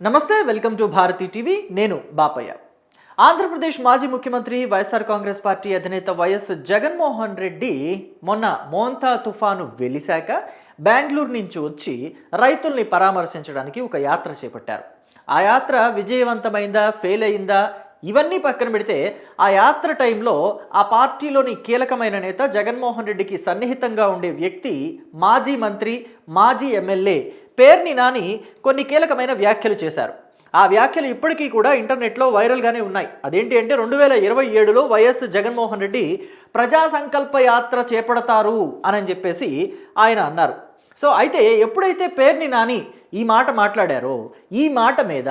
నమస్తే welcome to Bharati TV. నేను బాపయ్య. ఆంధ్రప్రదేశ్ మాజీ ముఖ్యమంత్రి వైఎస్ఆర్ కాంగ్రెస్ పార్టీ అధినేత వైఎస్ జగన్మోహన్ రెడ్డి మొన్న మోంతా తుఫాను వెలిశాక బెంగళూరు నుంచి వచ్చి రైతుల్ని పరామర్శించడానికి ఒక యాత్ర చేపట్టారు. ఆ యాత్ర విజయవంతమైందా ఫెయిల్ అయిందా ఇవన్నీ పక్కన పెడితే ఆ యాత్ర టైంలో ఆ పార్టీలోని కీలకమైన నేత జగన్మోహన్ రెడ్డికి సన్నిహితంగా ఉండే వ్యక్తి మాజీ మంత్రి మాజీ ఎమ్మెల్యే పేర్ని నాని కొన్ని కీలకమైన వ్యాఖ్యలు చేశారు. ఆ వ్యాఖ్యలు ఇప్పటికీ కూడా ఇంటర్నెట్లో వైరల్గానే ఉన్నాయి. అదేంటి అంటే రెండు వేల ఇరవై ఏడులో వైఎస్ జగన్మోహన్ రెడ్డి ప్రజా సంకల్ప యాత్ర చేపడతారు అని చెప్పేసి ఆయన అన్నారు. సో అయితే ఎప్పుడైతే పేర్ని నాని ఈ మాట మాట్లాడారో ఈ మాట మీద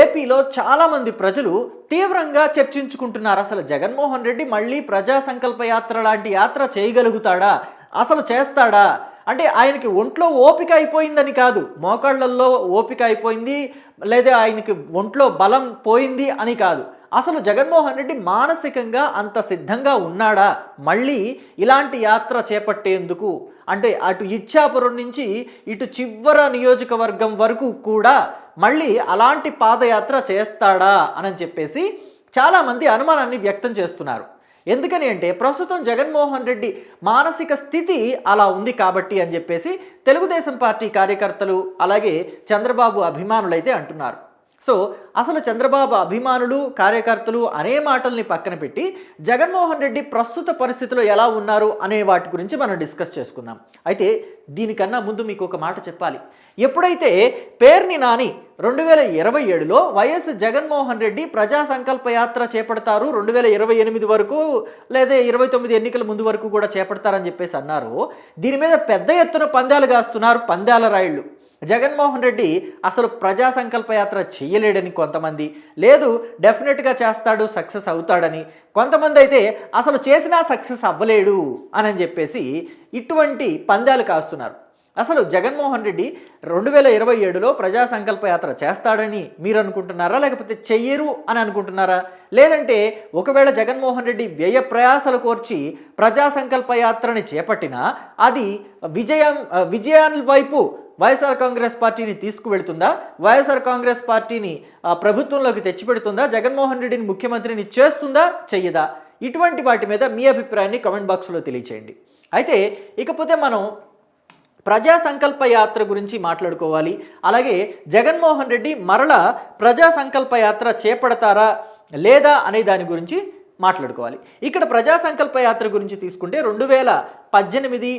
ఏపీలో చాలామంది ప్రజలు తీవ్రంగా చర్చించుకుంటున్నారు. అసలు జగన్మోహన్ రెడ్డి మళ్ళీ ప్రజా సంకల్ప యాత్ర లాంటి యాత్ర చేయగలుగుతాడా? అసలు చేస్తాడా? అంటే ఆయనకి ఒంట్లో ఓపిక అయిపోయిందని కాదు. మోకాళ్ళల్లో ఓపిక అయిపోయింది లేదా ఆయనకి ఒంట్లో బలం పోయింది అని కాదు. అసలు జగన్మోహన్ రెడ్డి మానసికంగా అంత సిద్ధంగా ఉన్నాడా? మళ్ళీ ఇలాంటి యాత్ర చేపట్టేందుకు? అంటే అటు ఇచ్చాపురం నుంచి ఇటు చివర నియోజకవర్గం వరకు కూడా మళ్ళీ అలాంటి పాదయాత్ర చేస్తాడా? అని చెప్పేసి చాలామంది అనుమానాన్ని వ్యక్తం చేస్తున్నారు. ఎందుకని అంటే ప్రస్తుతం జగన్మోహన్ రెడ్డి మానసిక స్థితి అలా ఉంది కాబట్టి అని చెప్పేసి తెలుగుదేశం పార్టీ కార్యకర్తలు అలాగే చంద్రబాబు అభిమానులైతే అంటున్నారు. సో అసలు చంద్రబాబు అభిమానులు కార్యకర్తలు అనే మాటల్ని పక్కన పెట్టి జగన్మోహన్ రెడ్డి ప్రస్తుత పరిస్థితిలో ఎలా ఉన్నారు అనే వాటి గురించి మనం డిస్కస్ చేసుకుందాం. అయితే దీనికన్నా ముందు మీకు ఒక మాట చెప్పాలి. ఎప్పుడైతే పేర్ని నాని రెండు వేల ఇరవై ఏడులో వైఎస్ జగన్మోహన్ రెడ్డి ప్రజా సంకల్ప యాత్ర చేపడతారు రెండు వేల ఇరవై ఎనిమిది వరకు లేదా ఇరవై తొమ్మిది ఎన్నికల ముందు వరకు కూడా చేపడతారని చెప్పేసి అన్నారు. దీని మీద పెద్ద ఎత్తున పందాలు కాస్తున్నారు పందాల రాయిళ్ళు జగన్మోహన్ రెడ్డి అసలు ప్రజా సంకల్పయాత్ర చేయలేడని కొంతమంది. లేదు డెఫినెట్గా చేస్తాడు సక్సెస్ అవుతాడని. కొంతమంది అయితే అసలు చేసినా సక్సెస్ అవ్వలేడు అని చెప్పేసి ఇటువంటి పందాలు కాస్తున్నారు. అసలు జగన్మోహన్ రెడ్డి రెండు వేల ఇరవై ఏడులో ప్రజా సంకల్ప యాత్ర చేస్తాడని మీరు అనుకుంటున్నారా? లేకపోతే చెయ్యరు అని అనుకుంటున్నారా? లేదంటే ఒకవేళ జగన్మోహన్ రెడ్డి వ్యయ ప్రయాసలు కోర్చి ప్రజా సంకల్ప యాత్రని చేపట్టినా అది విజయం విజయాల వైపు వైఎస్ఆర్ కాంగ్రెస్ పార్టీని తీసుకువెళ్తుందా? వైఎస్ఆర్ కాంగ్రెస్ పార్టీని ప్రభుత్వంలోకి తెచ్చిపెడుతుందా? జగన్మోహన్ రెడ్డిని ముఖ్యమంత్రిని చేస్తుందా? చెయ్యదా? ఇటువంటి వాటి మీద మీ అభిప్రాయాన్ని కమెంట్ బాక్స్లో తెలియచేయండి. అయితే ఇకపోతే మనం ప్రజా సంకల్ప యాత్ర గురించి మాట్లాడుకోవాలి. అలాగే జగన్మోహన్ రెడ్డి మరల ప్రజా సంకల్ప యాత్ర చేపడతారా లేదా అనే దాని గురించి మాట్లాడుకోవాలి. ఇక్కడ ప్రజా సంకల్ప యాత్ర గురించి తీసుకుంటే రెండు వేల పద్దెనిమిది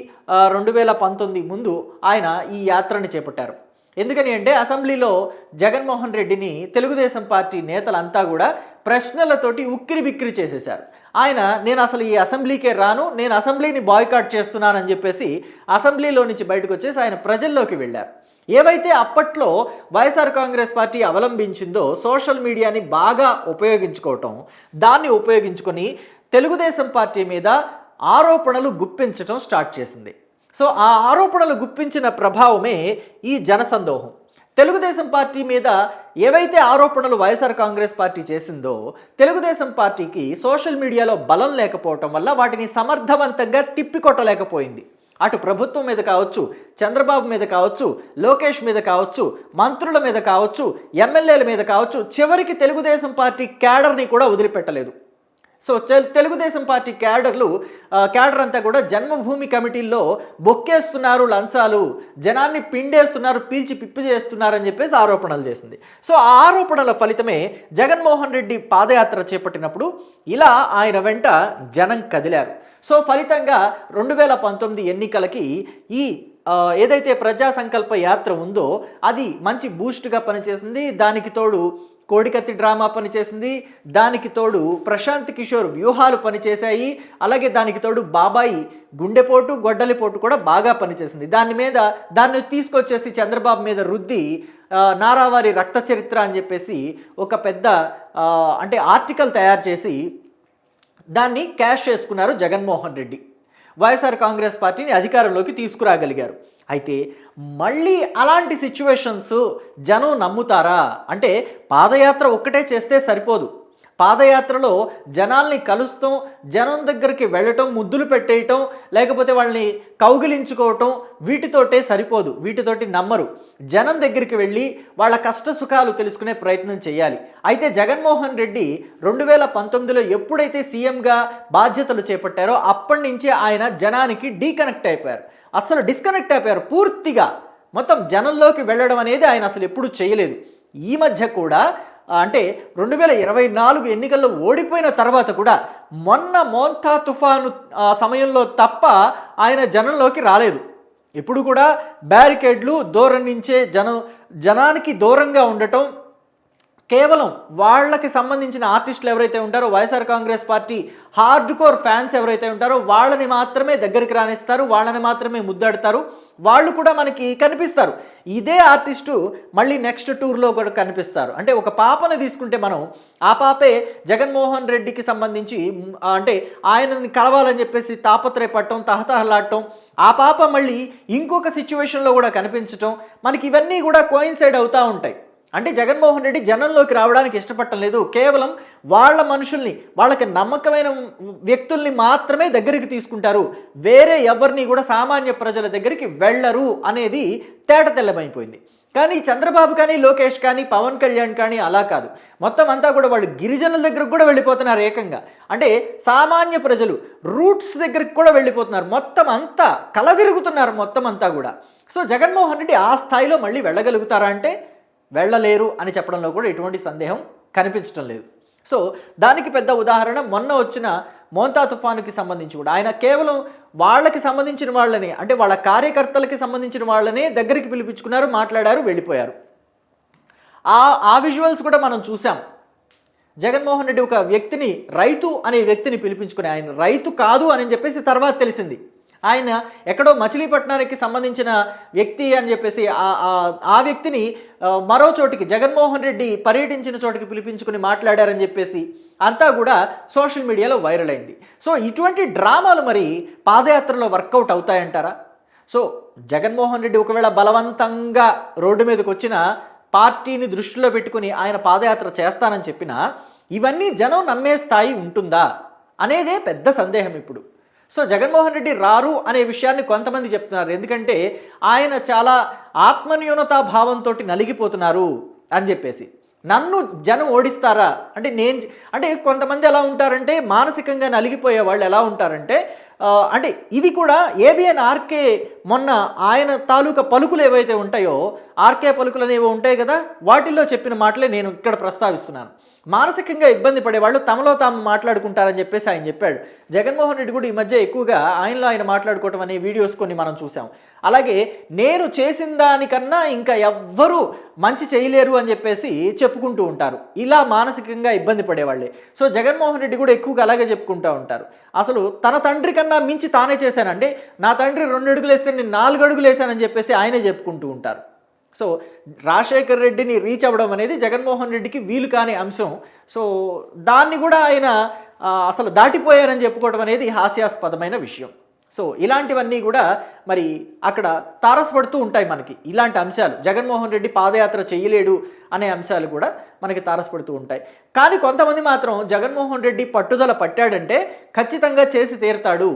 రెండు వేల పంతొమ్మిది ముందు ఆయన ఈ యాత్రను చేపట్టారు. ఎందుకని అంటే అసెంబ్లీలో జగన్మోహన్ రెడ్డిని తెలుగుదేశం పార్టీ నేతలంతా కూడా ప్రశ్నలతోటి ఉక్కిరి బిక్కిరి చేసేశారు. ఆయన నేను అసలు ఈ అసెంబ్లీకే రాను నేను అసెంబ్లీని బాయ్కాట్ చేస్తున్నానని చెప్పేసి అసెంబ్లీలో నుంచి బయటకు వచ్చేసి ఆయన ప్రజల్లోకి వెళ్ళారు. ఏవైతే అప్పట్లో వైఎస్ఆర్ కాంగ్రెస్ పార్టీ అవలంబించిందో సోషల్ మీడియాని బాగా ఉపయోగించుకోవటం దాన్ని ఉపయోగించుకొని తెలుగుదేశం పార్టీ మీద ఆరోపణలు గుప్పించటం స్టార్ట్ చేసింది. సో ఆ ఆరోపణలు గుప్పించిన ప్రభావమే ఈ జనసందోహం. తెలుగుదేశం పార్టీ మీద ఏవైతే ఆరోపణలు వైఎస్ఆర్ కాంగ్రెస్ పార్టీ చేసిందో తెలుగుదేశం పార్టీకి సోషల్ మీడియాలో బలం లేకపోవటం వల్ల వాటిని సమర్థవంతంగా తిప్పికొట్టలేకపోయింది. అటు ప్రభుత్వం మీద కావచ్చు చంద్రబాబు మీద కావచ్చు లోకేష్ మీద కావచ్చు మంత్రుల మీద కావచ్చు ఎమ్మెల్యేల మీద కావచ్చు చివరికి తెలుగుదేశం పార్టీ క్యాడర్ని కూడా వదిలిపెట్టలేదు. సో తెలుగుదేశం పార్టీ క్యాడర్లు క్యాడర్ అంతా కూడా జన్మభూమి కమిటీల్లో బొక్కేస్తున్నారు లంచాలు జనాన్ని పిండేస్తున్నారు పీల్చి పిప్పి చేస్తున్నారు అని చెప్పేసి ఆరోపణలు చేసింది. సో ఆ ఆరోపణల ఫలితమే జగన్మోహన్ రెడ్డి పాదయాత్ర చేపట్టినప్పుడు ఇలా ఆయన వెంట జనం కదిలారు. సో ఫలితంగా రెండు వేల పంతొమ్మిది ఎన్నికలకి ఈ ఏదైతే ప్రజా సంకల్ప యాత్ర ఉందో అది మంచి బూస్ట్గా పనిచేసింది. దానికి తోడు కోడికత్తి డ్రామా పనిచేసింది. దానికి తోడు ప్రశాంత్ కిషోర్ వ్యూహాలు పనిచేశాయి. అలాగే దానికి తోడు బాబాయి గుండెపోటు గొడ్డలిపోటు కూడా బాగా పనిచేసింది. దాని మీద దాన్ని తీసుకొచ్చేసి చంద్రబాబు మీద రుద్ది నారావారి రక్త చరిత్ర అని చెప్పేసి ఒక పెద్ద అంటే ఆర్టికల్ తయారు చేసి దాన్ని క్యాష్ చేసుకున్నారు జగన్మోహన్ రెడ్డి. వైఎస్ఆర్ కాంగ్రెస్ పార్టీని అధికారంలోకి తీసుకురాగలిగారు. అయితే మళ్ళీ అలాంటి సిచ్యువేషన్స్ జనం నమ్ముతారా? అంటే పాదయాత్ర ఒక్కటే చేస్తే సరిపోదు. పాదయాత్రలో జనాల్ని కలుస్తాం జనం దగ్గరికి వెళ్ళటం ముద్దులు పెట్టేయటం లేకపోతే వాళ్ళని కౌగిలించుకోవటం వీటితోటే సరిపోదు వీటితోటి నమ్మరు. జనం దగ్గరికి వెళ్ళి వాళ్ళ కష్ట సుఖాలు తెలుసుకునే ప్రయత్నం చేయాలి. అయితే జగన్మోహన్ రెడ్డి రెండు వేల పంతొమ్మిదిలో ఎప్పుడైతే సీఎంగా బాధ్యతలు చేపట్టారో అప్పటి నుంచి ఆయన జనానికి డీకనెక్ట్ అయిపోయారు. అసలు డిస్కనెక్ట్ అయిపోయారు పూర్తిగా. మొత్తం జనంలోకి వెళ్ళడం అనేది ఆయన అసలు ఎప్పుడు చేయలేదు. ఈ మధ్య కూడా అంటే రెండు వేల ఇరవై నాలుగు ఎన్నికల్లో ఓడిపోయిన తర్వాత కూడా మొన్న మోంతా తుఫాను ఆ సమయంలో తప్ప ఆయన జనంలోకి రాలేదు. ఇప్పుడు కూడా బ్యారికేడ్లు దూరం నుంచే జనం జనానికి దూరంగా ఉండటం కేవలం వాళ్ళకి సంబంధించిన ఆర్టిస్టులు ఎవరైతే ఉంటారో YSR Congress party hardcore fans ఎవరైతే ఉంటారో వాళ్ళని మాత్రమే దగ్గరికి రానిస్తారు వాళ్ళని మాత్రమే ముద్దాడతారు వాళ్ళు కూడా మనకి కనిపిస్తారు. ఇదే ఆర్టిస్టు మళ్ళీ నెక్స్ట్ టూర్లో కూడా కనిపిస్తారు. అంటే ఒక పాపను తీసుకుంటే మనం ఆ పాపే జగన్మోహన్ రెడ్డికి సంబంధించి అంటే ఆయనని కలవాలని చెప్పేసి తాపత్రయపడటం తహతహలాడటం ఆ పాప మళ్ళీ ఇంకొక సిచ్యువేషన్లో కూడా కనిపించటం మనకి ఇవన్నీ కూడా కోయిన్సైడ్ అవుతూ ఉంటాయి. అంటే జగన్మోహన్ రెడ్డి జనంలోకి రావడానికి ఇష్టపడటం లేదు. కేవలం వాళ్ళ మనుషుల్ని వాళ్ళకి నమ్మకమైన వ్యక్తుల్ని మాత్రమే దగ్గరికి తీసుకుంటారు. వేరే ఎవరిని కూడా సామాన్య ప్రజల దగ్గరికి వెళ్ళరు అనేది తేట తెల్లమైపోయింది. కానీ చంద్రబాబు కానీ లోకేష్ కానీ పవన్ కళ్యాణ్ కానీ అలా కాదు. మొత్తం అంతా కూడా వాళ్ళు గిరిజనుల దగ్గరకు కూడా వెళ్ళిపోతున్నారు ఏకంగా. అంటే సామాన్య ప్రజలు రూట్స్ దగ్గరికి కూడా వెళ్ళిపోతున్నారు. మొత్తం అంతా కలదిరుగుతున్నారు మొత్తం అంతా కూడా. సో జగన్మోహన్ రెడ్డి ఆ స్థాయిలో మళ్ళీ వెళ్ళగలుగుతారా అంటే వెళ్ళలేరు అని చెప్పడంలో కూడా ఎటువంటి సందేహం కనిపించడం లేదు. సో దానికి పెద్ద ఉదాహరణ మొన్న వచ్చిన మోంతా తుఫానుకి సంబంధించి కూడా. ఆయన కేవలం వాళ్ళకి సంబంధించిన వాళ్ళని అంటే వాళ్ళ కార్యకర్తలకి సంబంధించిన వాళ్ళనే దగ్గరికి పిలిపించుకున్నారు మాట్లాడారు వెళ్ళిపోయారు. ఆ ఆ విజువల్స్ కూడా మనం చూసాం. జగన్మోహన్ రెడ్డి ఒక వ్యక్తిని రైతు అనే వ్యక్తిని పిలిపించుకుని ఆయన రైతు కాదు అని చెప్పేసి తర్వాత తెలిసింది. ఆయన ఎక్కడో మచిలీపట్నానికి సంబంధించిన వ్యక్తి అని చెప్పేసి ఆ- ఆ- వ్యక్తిని మరో చోటికి జగన్మోహన్ రెడ్డి పర్యటించిన చోటికి పిలిపించుకుని మాట్లాడారని చెప్పేసి అంతా కూడా సోషల్ మీడియాలో వైరల్ అయింది. సో ఇటువంటి డ్రామాలు మరి పాదయాత్రలో వర్కౌట్ అవుతాయంటారా? సో జగన్మోహన్ రెడ్డి ఒకవేళ బలవంతంగా రోడ్డు మీదకి వచ్చిన పార్టీని దృష్టిలో పెట్టుకుని ఆయన పాదయాత్ర చేస్తానని చెప్పినా ఇవన్నీ జనం నమ్మే స్థాయి ఉంటుందా? అనేదే పెద్ద సందేహం ఇప్పుడు. సో జగన్మోహన్ రెడ్డి రారు అనే విషయాన్ని కొంతమంది చెప్తున్నారు. ఎందుకంటే ఆయన చాలా ఆత్మన్యూనతా భావంతో నలిగిపోతున్నారు అని చెప్పేసి. నన్ను జనం ఓడిస్తారా? అంటే నేను అంటే కొంతమంది ఎలా ఉంటారంటే మానసికంగా నలిగిపోయే వాళ్ళు ఎలా ఉంటారంటే అంటే ఇది కూడా ఏబిఎన్ ఆర్కే మొన్న ఆయన తాలూకా పలుకులు ఏవైతే ఉంటాయో ఆర్కే పలుకులు అనేవి ఉంటాయి కదా వాటిల్లో చెప్పిన మాటలే నేను ఇక్కడ ప్రస్తావిస్తున్నాను. మానసికంగా ఇబ్బంది పడేవాళ్ళు తమలో తాము మాట్లాడుకుంటారని చెప్పేసి ఆయన చెప్పాడు. జగన్మోహన్ రెడ్డి కూడా ఈ మధ్య ఎక్కువగా ఆయనలో ఆయన మాట్లాడుకోవటం అనే వీడియోస్ కొన్ని మనం చూసాం. అలాగే నేను చేసిన దానికన్నా ఇంకా ఎవ్వరూ మంచి చేయలేరు అని చెప్పేసి చెప్పుకుంటూ ఉంటారు. ఇలా మానసికంగా ఇబ్బంది పడేవాళ్ళే. సో జగన్మోహన్ రెడ్డి కూడా ఎక్కువగా అలాగే చెప్పుకుంటూ ఉంటారు. అసలు తన తండ్రి కన్నా మించి తానే చేశానంటే నా తండ్రి రెండు అడుగులు వేస్తే నేను నాలుగు అడుగులు వేశానని చెప్పేసి ఆయనే చెప్పుకుంటూ ఉంటారు. సో రాజశేఖర్ రెడ్డిని రీచ్ అవ్వడం అనేది జగన్మోహన్ రెడ్డికి వీలు కాని అంశం. సో దాన్ని కూడా ఆయన అసలు దాటిపోయారని చెప్పుకోవడం అనేది హాస్యాస్పదమైన విషయం. సో ఇలాంటివన్నీ కూడా మరి అక్కడ తారసపడుతూ ఉంటాయి మనకి. ఇలాంటి అంశాలు జగన్మోహన్ రెడ్డి పాదయాత్ర చేయలేడు అనే అంశాలు కూడా మనకి తారసపడుతూ ఉంటాయి. కానీ కొంతమంది మాత్రం జగన్మోహన్ రెడ్డి పట్టుదల పట్టాడంటే ఖచ్చితంగా చేసి తీరుతాడు.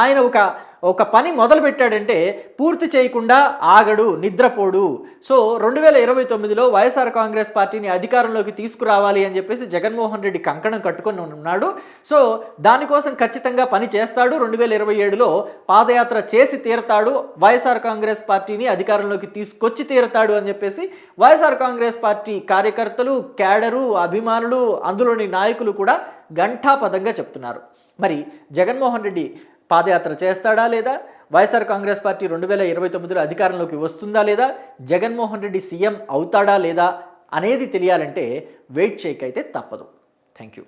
ఆయన ఒక ఒక పని మొదలు పెట్టాడంటే పూర్తి చేయకుండా ఆగడు నిద్రపోడు. సో రెండు వేల ఇరవై తొమ్మిదిలో వైఎస్ఆర్ కాంగ్రెస్ పార్టీని అధికారంలోకి తీసుకురావాలి అని చెప్పేసి జగన్మోహన్ రెడ్డి కంకణం కట్టుకొని ఉన్నాడు. సో దానికోసం ఖచ్చితంగా పని చేస్తాడు. రెండు వేల ఇరవై ఏడులో పాదయాత్ర చేసి తీరతాడు. వైఎస్ఆర్ కాంగ్రెస్ పార్టీని అధికారంలోకి తీసుకొచ్చి తీరతాడు అని చెప్పేసి వైఎస్ఆర్ కాంగ్రెస్ పార్టీ కార్యకర్తలు క్యాడరు అభిమానులు అందులోని నాయకులు కూడా ఘంటాపదంగా చెప్తున్నారు. మరి జగన్మోహన్ రెడ్డి పాదయాత్ర చేస్తాడా లేదా? వైఎస్ఆర్ కాంగ్రెస్ పార్టీ రెండు వేల ఇరవై తొమ్మిదిలో అధికారంలోకి వస్తుందా లేదా? జగన్మోహన్ రెడ్డి సీఎం అవుతాడా లేదా అనేది తెలియాలంటే వెయిట్ చేయకైతే తప్పదు. Thank you